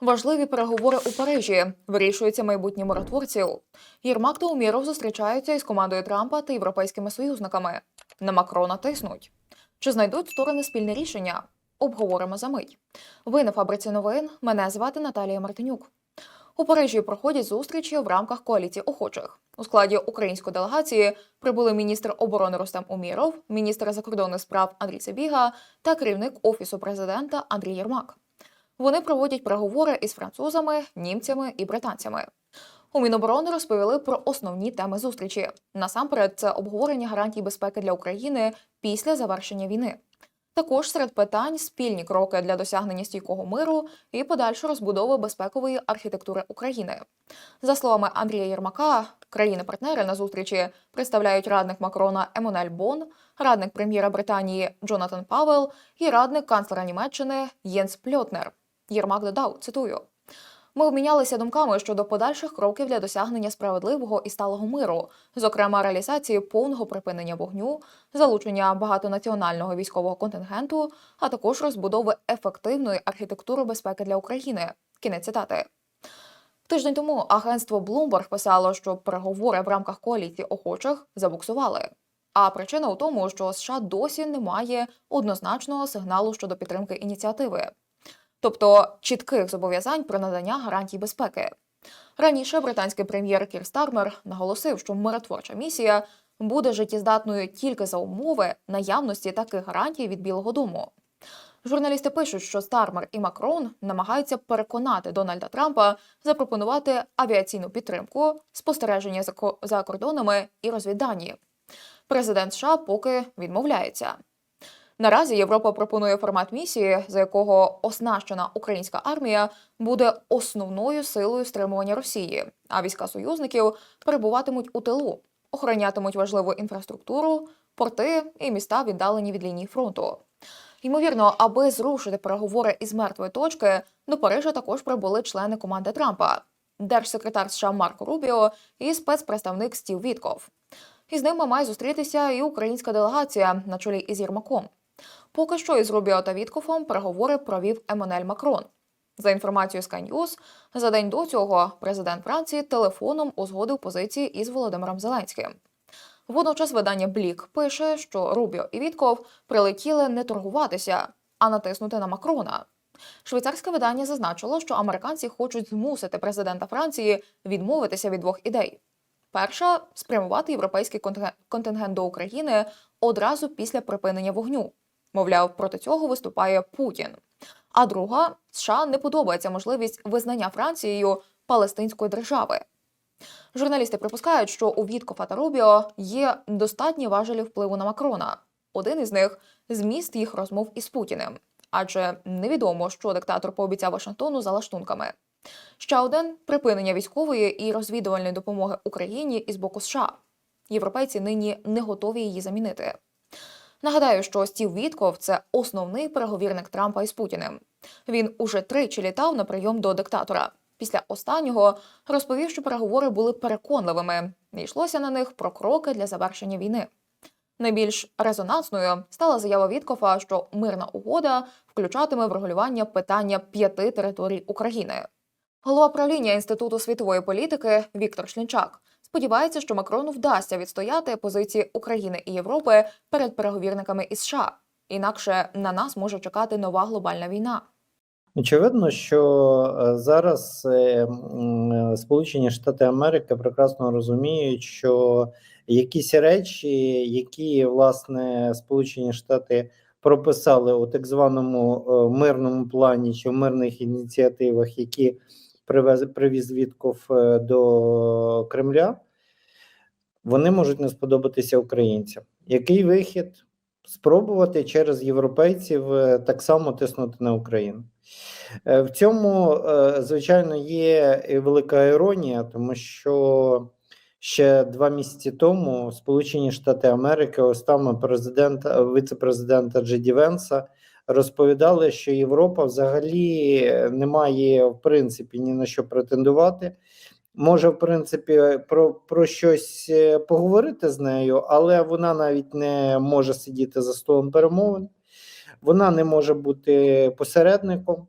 Важливі переговори у Парижі вирішується майбутнє миротворців. Єрмак та Уміров зустрічаються із командою Трампа та європейськими союзниками. На Макрона тиснуть. Чи знайдуть сторони спільне рішення? Обговоримо за мить. Ви на фабриці новин. Мене звати Наталія Мартинюк. У Парижі проходять зустрічі в рамках коаліції охочих. У складі української делегації прибули міністр оборони Рустем Уміров, міністр закордонних справ Андрій Сабіга та керівник офісу президента Андрій Єрмак. Вони проводять переговори із французами, німцями і британцями. У Міноборони розповіли про основні теми зустрічі. Насамперед, це обговорення гарантій безпеки для України після завершення війни. Також серед питань спільні кроки для досягнення стійкого миру і подальшу розбудови безпекової архітектури України. За словами Андрія Єрмака, країни-партнери на зустрічі представляють радник Макрона Емонель Бон, радник прем'єра Британії Джонатан Павел і радник канцлера Німеччини Єнс Пльотнер. Єрмак додав, цитую. Ми обмінялися думками щодо подальших кроків для досягнення справедливого і сталого миру, зокрема реалізації повного припинення вогню, залучення багатонаціонального військового контингенту, а також розбудови ефективної архітектури безпеки для України. Кінець цитати. Тиждень тому агентство Bloomberg писало, що переговори в рамках коаліції охочих забуксували. А причина у тому, що США досі немає однозначного сигналу щодо підтримки ініціативи тобто чітких зобов'язань про надання гарантій безпеки. Раніше британський прем'єр Кір Стармер наголосив, що миротворча місія буде життєздатною тільки за умови наявності таких гарантій від Білого Дому. Журналісти пишуть, що Стармер і Макрон намагаються переконати Дональда Трампа запропонувати авіаційну підтримку, спостереження за кордонами і розвіддані. Президент США поки відмовляється. Наразі Європа пропонує формат місії, за якого оснащена українська армія буде основною силою стримування Росії, а війська союзників перебуватимуть у тилу, охоронятимуть важливу інфраструктуру, порти і міста, віддалені від лінії фронту. Ймовірно, аби зрушити переговори із мертвої точки, до Парижа також прибули члени команди Трампа, держсекретар США Марко Рубіо і спецпредставник Стів Вітков. Із ними має зустрітися і українська делегація на чолі із Єрмаком. Поки що із Рубіо та Віткофом переговори провів Еммануель Макрон. За інформацією Sky News, за день до цього президент Франції телефоном узгодив позиції із Володимиром Зеленським. Водночас видання Блік пише, що Рубіо і Вітков прилетіли не торгуватися, а натиснути на Макрона. Швейцарське видання зазначило, що американці хочуть змусити президента Франції відмовитися від двох ідей. Перша спрямувати європейський контингент до України одразу після припинення вогню. Мовляв, проти цього виступає Путін. А друга США не подобається можливість визнання Францією палестинської держави. Журналісти припускають, що у Віткофа та Рубіо є достатні важелі впливу на Макрона. Один із них зміст їх розмов із Путіним, адже невідомо, що диктатор пообіцяв Вашингтону за лаштунками. Ще один припинення військової і розвідувальної допомоги Україні із боку США. Європейці нині не готові її замінити. Нагадаю, що Стів Вітков це основний переговірник Трампа із Путіним. Він уже тричі літав на прийом до диктатора. Після останнього розповів, що переговори були переконливими. Не йшлося на них про кроки для завершення війни. Найбільш резонансною стала заява Віткофа, що мирна угода включатиме врегулювання питання п'яти територій України. Голова правління Інституту світової політики Віктор Шлінчак сподівається, що Макрону вдасться відстояти позиції України і Європи перед переговірниками із США. Інакше на нас може чекати нова глобальна війна. Очевидно, що е, зараз е, е, Сполучені Штати Америки прекрасно розуміють, що якісь речі, які власне Сполучені Штати прописали у так званому мирному плані чи в мирних ініціативах, які привез привіз Вітков е, до Кремля, вони можуть не сподобатися українцям. Який вихід? Спробувати через європейців е, так само тиснути на Україну. Е, В цьому, звичайно, є і велика іронія, тому що ще два місяці тому Сполучені Штати Америки, устами президента, віце-президента Джеді Венса, розповідали, що Європа взагалі не має в принципі ні на що претендувати. Може, в принципі, про, про щось е, поговорити з нею, але вона навіть не може сидіти за столом перемовин, вона не може бути посередником.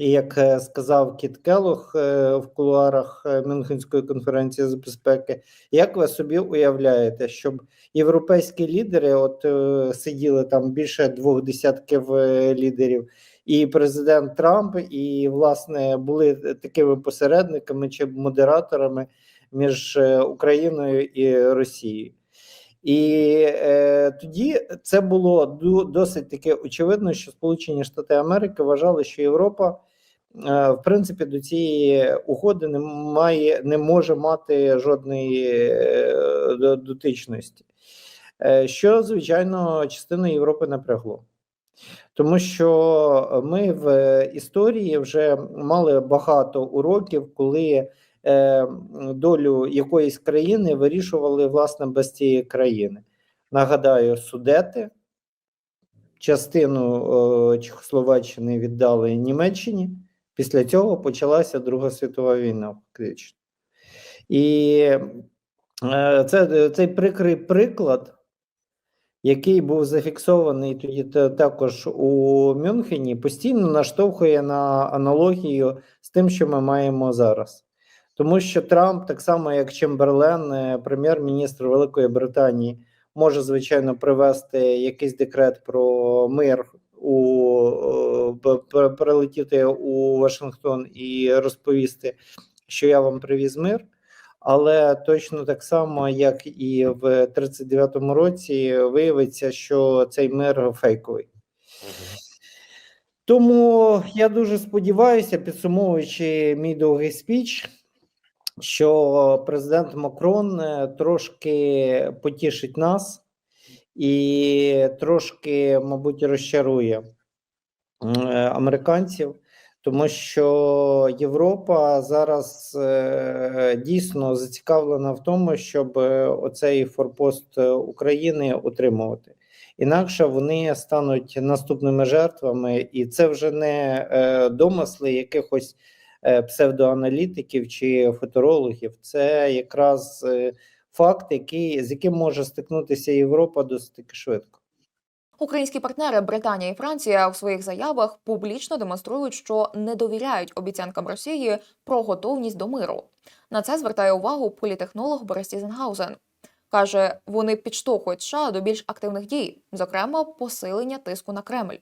Як е, сказав Кіт Келох е, в кулуарах е, Мюнхенської конференції з безпеки, як ви собі уявляєте, щоб європейські лідери, от сиділи там більше двох десятків лідерів, і президент Трамп, і власне були такими посередниками чи модераторами між Україною і Росією. І е, тоді це було досить таки очевидно, що Сполучені Штати Америки вважали, що Європа, е, в принципі, до цієї угоди не має, не може мати жодної е, дотичності, Е, що звичайно частину Європи напрягло. Тому що ми в історії вже мали багато уроків, коли долю якоїсь країни вирішували власне без цієї країни. Нагадаю, судети частину е, Чехословаччини віддали Німеччині. Після цього почалася Друга світова війна, фактично. І е, це цей прикрий приклад, який був зафіксований тоді також у Мюнхені, постійно наштовхує на аналогію з тим, що ми маємо зараз. Тому що Трамп, так само як Чемберлен, е, прем'єр-міністр Великої Британії, може звичайно привести якийсь декрет про мир у е, прилетіти у Вашингтон і розповісти, що я вам привіз мир. Але точно так само, як і в 39-му році, виявиться, що цей мир фейковий. Тому я дуже сподіваюся, підсумовуючи мій довгий спіч, що президент Макрон е, трошки потішить нас і трошки, мабуть, розчарує е, американців, тому що Європа зараз е, дійсно зацікавлена в тому, щоб оцей форпост України утримувати. Інакше вони стануть наступними жертвами, і це вже не домисли якихось псевдоаналітиків чи футурологів. Це якраз е, факт, який, з яким може стикнутися Європа досить швидко. Українські партнери Британія і Франція у своїх заявах публічно демонструють, що не довіряють обіцянкам Росії про готовність до миру. На це звертає увагу політехнолог Борис Тізенгаузен. Каже, вони підштовхують США до більш активних дій, зокрема посилення тиску на Кремль.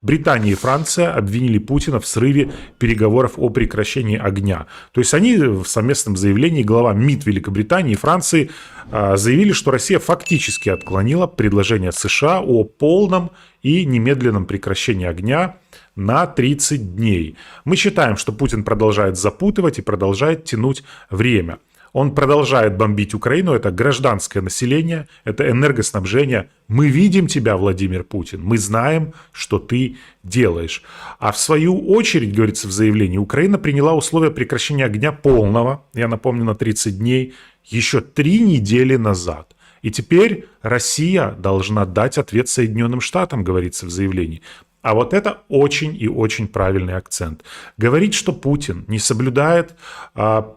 Британия и Франция обвинили Путина в срыве переговоров о прекращении огня. То есть они в совместном заявлении, глава МИД Великобритании и Франции а, заявили, что Россия фактически отклонила предложение США о полном и немедленном прекращении огня на 30 дней. Мы считаем, что Путин продолжает запутывать и продолжает тянуть время. Он продолжает бомбить Украину, это гражданское население, это энергоснабжение. Мы видим тебя, Владимир Путин, мы знаем, что ты делаешь. А в свою очередь, говорится в заявлении, Украина приняла условия прекращения огня полного, я напомню, на 30 дней, еще три недели назад. И теперь Россия должна дать ответ Соединенным Штатам, говорится в заявлении. А вот это очень и очень правильный акцент. Говорить, что Путин не соблюдает а,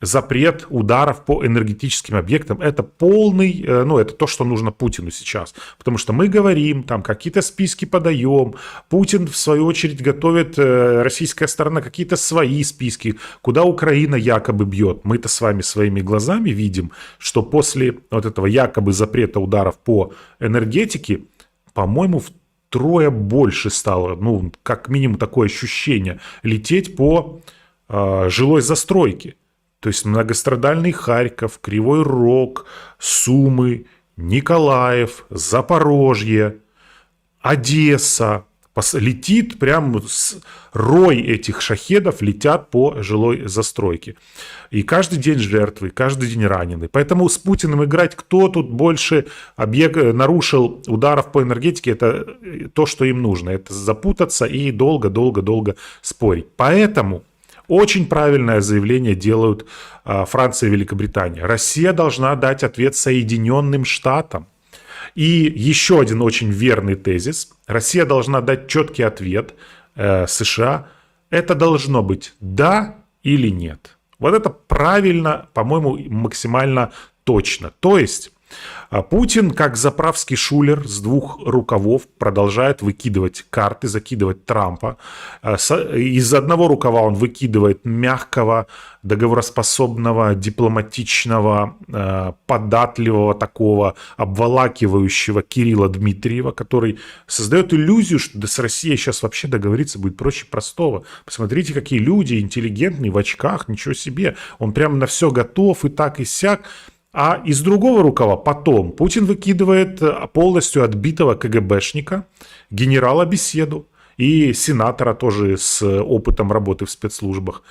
запрет ударов по энергетическим объектам, это полный, э, ну, это то, что нужно Путину сейчас. Потому что мы говорим, там какие-то списки подаем, Путин, в свою очередь, готовит, э, российская сторона, какие-то свои списки, куда Украина якобы бьет. Мы-то с вами своими глазами видим, что после вот этого якобы запрета ударов по энергетике, по-моему, втрое больше стало, ну, как минимум такое ощущение, лететь по э, жилой застройке. То есть многострадальный Харьков, Кривой Рог, Сумы, Николаев, Запорожье, Одесса. Летит прям с- рой этих шахедов летят по жилой застройке. И каждый день жертвы, каждый день ранены. Поэтому с Путиным играть, кто тут больше объект, э, нарушил ударов по энергетике, это э, то, что им нужно. Это запутаться и долго-долго-долго спорить. Поэтому очень правильное заявление делают а, Франция и Великобритания. Россия должна дать ответ Соединенным Штатам. И еще один очень верный тезис. Россия должна дать четкий ответ э, США. Это должно быть да или нет. Вот это правильно, по-моему, максимально точно. То есть А Путин, как заправский шулер с двух рукавов, продолжает выкидывать карты, закидывать Трампа. А Из одного рукава он выкидывает мягкого, договороспособного, дипломатичного, э, податливого такого, обволакивающего Кирилла Дмитриева, который создает иллюзию, что с Россией сейчас вообще договориться будет проще простого. Посмотрите, какие люди интеллигентные, в очках, ничего себе. Он прям на все готов и так и сяк. А из другого рукава потом Путин выкидывает э, полностью отбитого КГБшника, генерала Беседу и сенатора тоже с опытом работы в спецслужбах.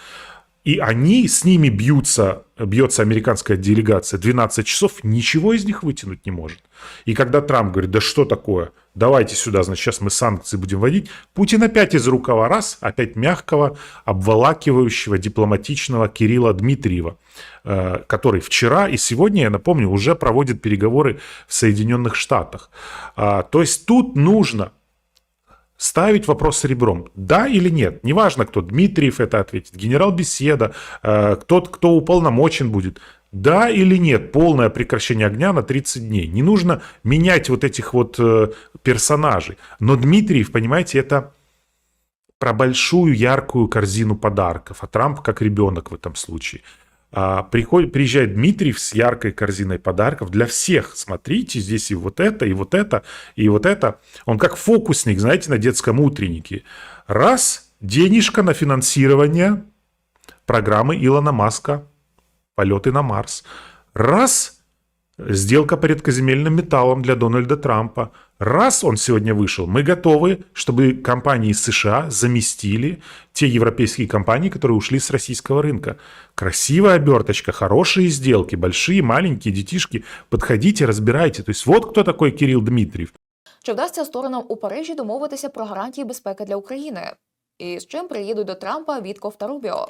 И они с ними бьются, бьется американская делегация 12 часов, ничего из них вытянуть не может. И когда Трамп говорит, да что такое, давайте сюда, значит, сейчас мы санкции будем вводить, Путин опять из рукава раз, опять мягкого, обволакивающего, дипломатичного Кирилла Дмитриева, э, который вчера и сегодня, я напомню, уже проводит переговоры в Соединенных Штатах. А, То есть тут нужно ставить вопрос ребром. Да или нет? Неважно, кто Дмитриев это ответит, генерал Беседа, э, тот, кто уполномочен будет. Да или нет? Полное прекращение огня на 30 дней. Не нужно менять вот этих вот э, персонажей. Но Дмитриев, понимаете, это про большую яркую корзину подарков, а Трамп как ребенок в этом случае. А, приходит, приезжает Дмитриев с яркой корзиной подарков для всех. Смотрите, здесь и вот это, и вот это, и вот это. Он как фокусник, знаете, на детском утреннике. Раз, денежка на финансирование программы Илона Маска «Полеты на Марс». Раз, сделка по редкоземельным металлам для Дональда Трампа. Раз он сегодня вышел, мы готовы, чтобы компании из США заместили те европейские компании, которые ушли с российского рынка. Красивая оберточка, хорошие сделки, большие, маленькие, детишки. Подходите, разбирайте. То есть вот кто такой Кирилл Дмитриев. Чи вдасться сторонам у Парижі домовитися про гарантії безпеки для України? І з чим приїдуть до Трампа Вітков та Рубіо?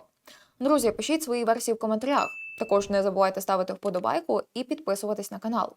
Друзі, пишіть свої версії в коментарях. Також не забувайте ставити вподобайку і підписуватись на канал.